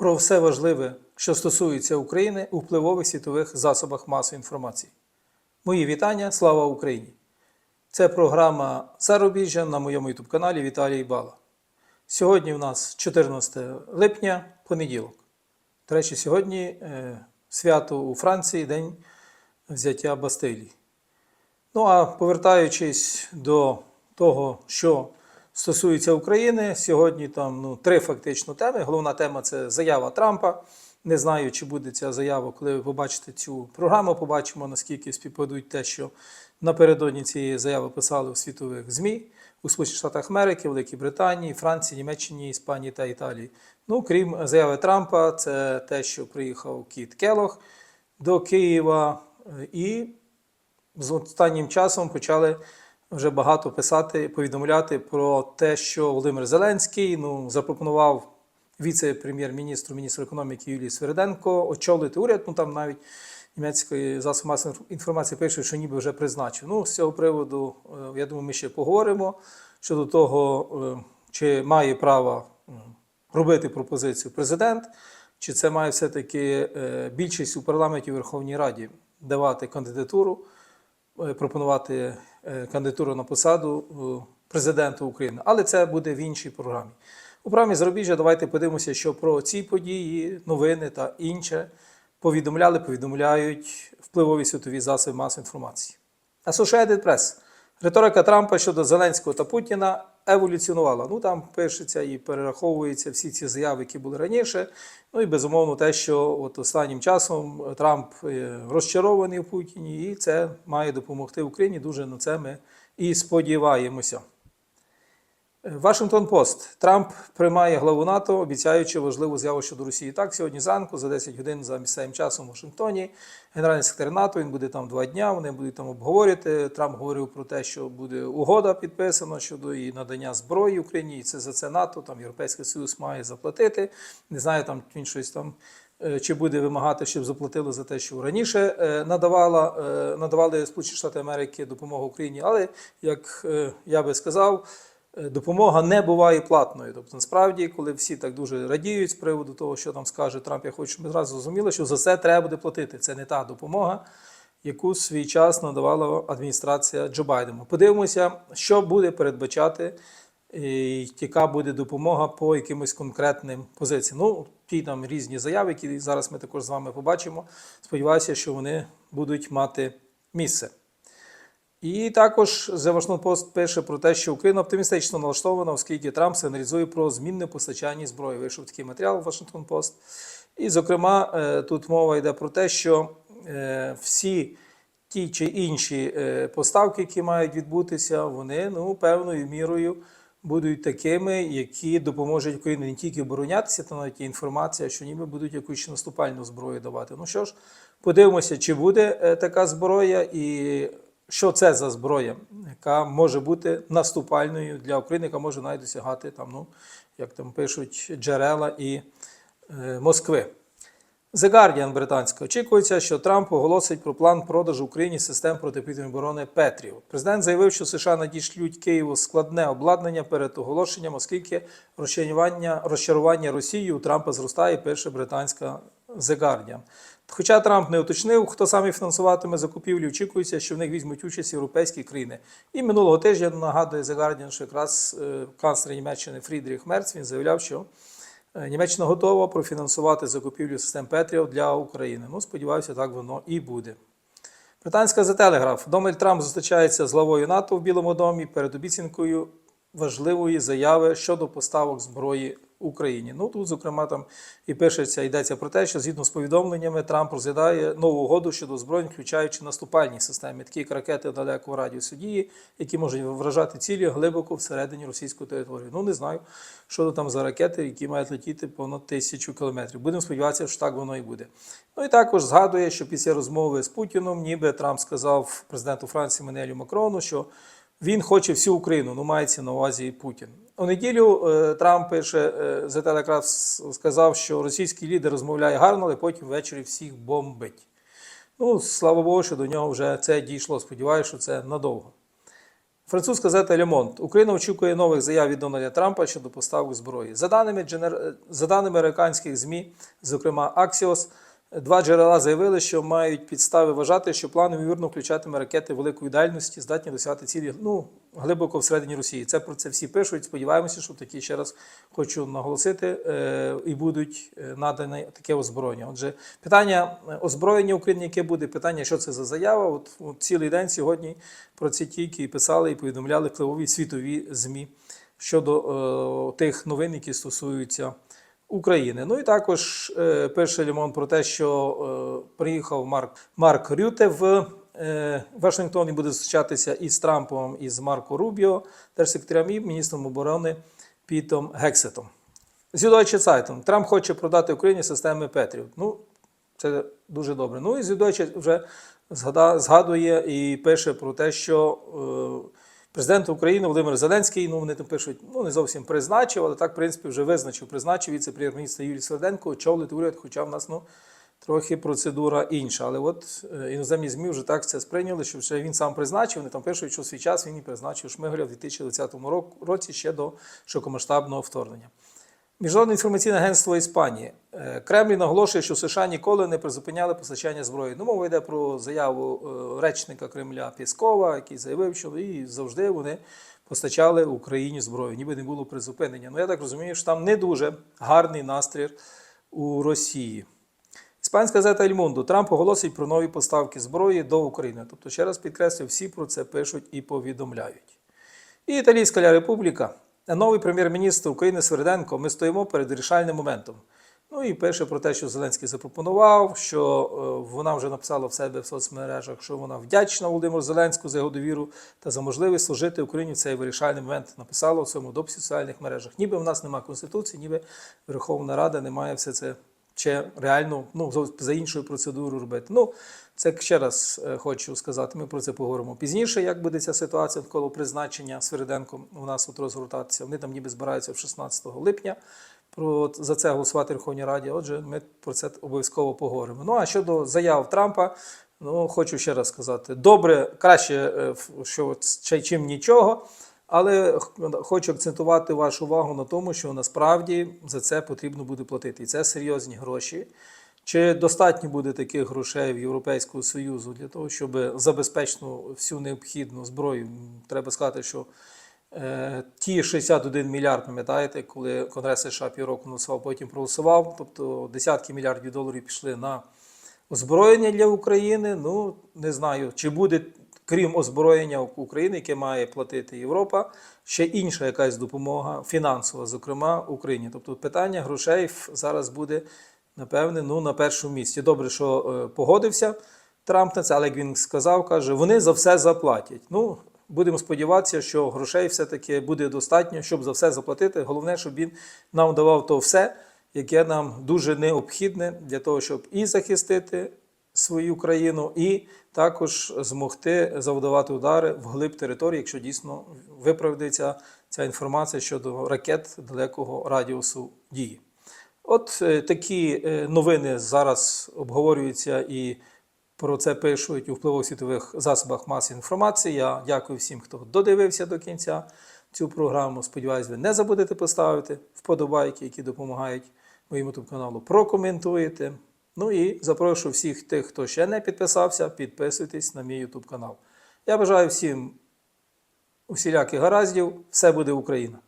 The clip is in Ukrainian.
про все важливе, що стосується України у впливових світових засобах масової інформації. Мої вітання, слава Україні! Це програма Зарубіжжя на моєму youtube каналі Віталій Бала. Сьогодні у нас 14 липня, понеділок. До речі, сьогодні е, свято у Франції, День взяття Бастилії. Ну а повертаючись до того, що стосується України, сьогодні там ну, три фактично теми. Головна тема це заява Трампа. Не знаю, чи буде ця заява, коли ви побачите цю програму. Побачимо, наскільки співпадуть те, що напередодні цієї заяви писали у світових ЗМІ у Сполучених Штатах Америки, Великій Британії, Франції, Німеччині, Іспанії та Італії. Ну, крім заяви Трампа, це те, що приїхав Кіт Келох до Києва і з останнім часом почали вже багато писати, повідомляти про те, що Володимир Зеленський ну, запропонував віце-прем'єр-міністру, міністру економіки Юлії Свириденко очолити уряд. Ну там навіть німецької масової інформації пише, що ніби вже призначив. Ну, з цього приводу, е, я думаю, ми ще поговоримо щодо того, е, чи має право робити пропозицію президент, чи це має все-таки е, більшість у парламенті Верховній Раді давати кандидатуру, пропонувати кандидатуру на посаду е, президента України. Але це буде в іншій програмі. У програмі Зарубіжжя давайте подивимося, що про ці події, новини та інше повідомляли, повідомляють впливові світові засоби масової інформації. Associated Press. Риторика Трампа щодо Зеленського та Путіна еволюціонувала. Ну там пишеться і перераховуються всі ці заяви, які були раніше. Ну і безумовно те, що от останнім часом Трамп е, розчарований в Путіні, і це має допомогти Україні. Дуже на це ми і сподіваємося. Вашингтон Пост. Трамп приймає главу НАТО, обіцяючи важливу заяву щодо Росії. Так, сьогодні зранку, за 10 годин за місцевим часом в Вашингтоні, генеральний секретар НАТО, він буде там два дня, вони будуть там обговорювати. Трамп говорив про те, що буде угода підписана щодо і надання зброї Україні, і це за це НАТО, там Європейський Союз має заплатити. Не знаю, там він щось там. е, Чи буде вимагати, щоб заплатили за те, що раніше е, надавала, е, надавали Сполучені Штати Америки допомогу Україні, але як е, я би сказав, е, допомога не буває платною. Тобто, насправді, коли всі так дуже радіють з приводу того, що там скаже Трамп, я хочу, щоб ми зразу зрозуміли, що за це треба буде платити. Це не та допомога, яку свій час надавала адміністрація Джо Байдена. Подивимося, що буде передбачати, і яка буде допомога по якимось конкретним позиціям. Ну, ті там різні заяви, які зараз ми також з вами побачимо. Сподіваюся, що вони будуть мати місце. І також The Washington Post пише про те, що Україна оптимістично налаштована, оскільки Трамп сигналізує про змінне постачання зброї. Вийшов такий матеріал в Washington Post. І, зокрема, е, тут мова йде про те, що е, всі ті чи інші е, поставки, які мають відбутися, вони ну, певною мірою будуть такими, які допоможуть Україні не тільки оборонятися, та навіть інформація, що ніби будуть якусь наступальну зброю давати. Ну що ж, подивимося, чи буде така зброя і що це за зброя, яка може бути наступальною для України, яка може навіть досягати там, ну, як там пишуть, джерела і е, Москви. The Guardian британська. Очікується, що Трамп оголосить про план продажу Україні систем протиповітряної оборони Петрів. Президент заявив, що США надішлють Києву складне обладнання перед оголошенням, оскільки розчарування, розчарування Росії у Трампа зростає, пише британська The Guardian. Хоча Трамп не уточнив, хто саме фінансуватиме закупівлі, очікується, що в них візьмуть участь європейські країни. І минулого тижня нагадує The Guardian, що якраз е, канцлер Німеччини Фрідріх Мерц він заявляв, що е, Німеччина готова профінансувати закупівлю систем Петріо для України. Ну, сподіваюся, так воно і буде. Британська The Telegraph. Дональд Трамп зустрічається з главою НАТО в Білому домі перед обіцянкою важливої заяви щодо поставок зброї Україні. Ну тут, зокрема, там і пишеться, йдеться про те, що згідно з повідомленнями Трамп розглядає нову угоду щодо зброї, включаючи наступальні системи, такі як ракети далекого радіусу дії, які можуть вражати цілі глибоко всередині російської території. Ну не знаю, що там за ракети, які мають летіти понад тисячу кілометрів. Будемо сподіватися, що так воно і буде. Ну і також згадує, що після розмови з Путіном, ніби Трамп сказав президенту Франції Менелю Макрону, що він хоче всю Україну, ну мається на увазі і Путін. У неділю е, Трамп пише е, за Telegraph сказав, що російський лідер розмовляє гарно, але потім ввечері всіх бомбить. Ну, слава Богу, що до нього вже це дійшло. Сподіваюся, що це надовго. Французька газета Le Monde. Україна очікує нових заяв від Дональда Трампа щодо поставок зброї. За даними, за даними американських ЗМІ, зокрема Axios, два джерела заявили, що мають підстави вважати, що план ймовірно включатиме ракети великої дальності, здатні досягати цілі ну, глибоко всередині Росії. Це про це всі пишуть. Сподіваємося, що такі ще раз хочу наголосити, е, і будуть е, надані таке озброєння. Отже, питання е, озброєння України, яке буде, питання, що це за заява. От, от цілий день сьогодні про це тільки писали, і повідомляли впливові світові ЗМІ щодо е, тих новин, які стосуються. України. Ну і також е, пише Лімон про те, що е, приїхав Марк, Марк Рюте в е, Вашингтон і буде зустрічатися із Трампом, і з Марко Рубіо, держсекретарем і міністром оборони Пітом Гексетом. Süddeutsche Zeitung. Трамп хоче продати Україні системи Петрів. Ну, це дуже добре. Ну і Süddeutsche вже згадує і пише про те, що е, президент України Володимир Зеленський, ну вони там пишуть, ну не зовсім призначив, але так, в принципі, вже визначив, призначив віце-прем'єр-міністра Юрій Сверденко очолити уряд, хоча в нас ну, трохи процедура інша. Але от е, іноземні ЗМІ вже так це сприйняли, що вже він сам призначив. Вони там пишуть, що свій час він і призначив Шмигаля в 2020 році ще до широкомасштабного вторгнення. Міжнародне інформаційне агентство Іспанії. Е, Кремль наголошує, що США ніколи не призупиняли постачання зброї. Ну, мова йде про заяву е, речника Кремля Піскова, який заявив, що і завжди вони постачали Україні зброю, ніби не було призупинення. Ну, я так розумію, що там не дуже гарний настрій у Росії. Іспанська газета «Ель Мундо» Трамп оголосить про нові поставки зброї до України. Тобто, ще раз підкреслю, всі про це пишуть і повідомляють. І Італійська Ля Републіка. Новий прем'єр-міністр України Сверденко. Ми стоїмо перед вирішальним моментом. Ну і пише про те, що Зеленський запропонував, що е, вона вже написала в себе в соцмережах, що вона вдячна Володимиру Зеленську за його довіру та за можливість служити Україні в цей вирішальний момент. Написала у цьому дописі в соціальних мережах. Ніби в нас немає конституції, ніби Верховна Рада не має все це ще реально ну, за іншою процедурою робити. Ну, це ще раз е, хочу сказати, ми про це поговоримо пізніше, як буде ця ситуація навколо призначення Свериденком у нас от розгортатися. Вони там ніби збираються в 16 липня про за це голосувати Верховній Раді. Отже, ми про це обов'язково поговоримо. Ну а щодо заяв Трампа, ну хочу ще раз сказати: добре, краще, е, що чим нічого. Але хочу акцентувати вашу увагу на тому, що насправді за це потрібно буде платити. І це серйозні гроші. Чи достатньо буде таких грошей в Європейського Союзу для того, щоб забезпечити всю необхідну зброю? Треба сказати, що е, ті 61 мільярд, пам'ятаєте, коли Конгрес США півроку голосував, потім проголосував, тобто десятки мільярдів доларів пішли на озброєння для України. Ну, не знаю, чи буде, крім озброєння України, яке має платити Європа, ще інша якась допомога фінансова, зокрема Україні. Тобто питання грошей зараз буде, напевне, ну, на першому місці. Добре, що е, погодився Трамп на це, але як він сказав, каже, вони за все заплатять. Ну, будемо сподіватися, що грошей все-таки буде достатньо, щоб за все заплатити. Головне, щоб він нам давав то все, яке нам дуже необхідне для того, щоб і захистити свою країну, і також змогти завдавати удари в глиб території, якщо дійсно виправдається ця інформація щодо ракет далекого радіусу дії. От е, такі е, новини зараз обговорюються і про це пишуть у впливових світових засобах масової інформації. Я дякую всім, хто додивився до кінця цю програму. Сподіваюсь, ви не забудете поставити вподобайки, які допомагають моєму каналу. Прокоментуєте. Ну і запрошую всіх тих, хто ще не підписався, підписуйтесь на мій YouTube канал. Я бажаю всім усіляких гараздів. Все буде Україна!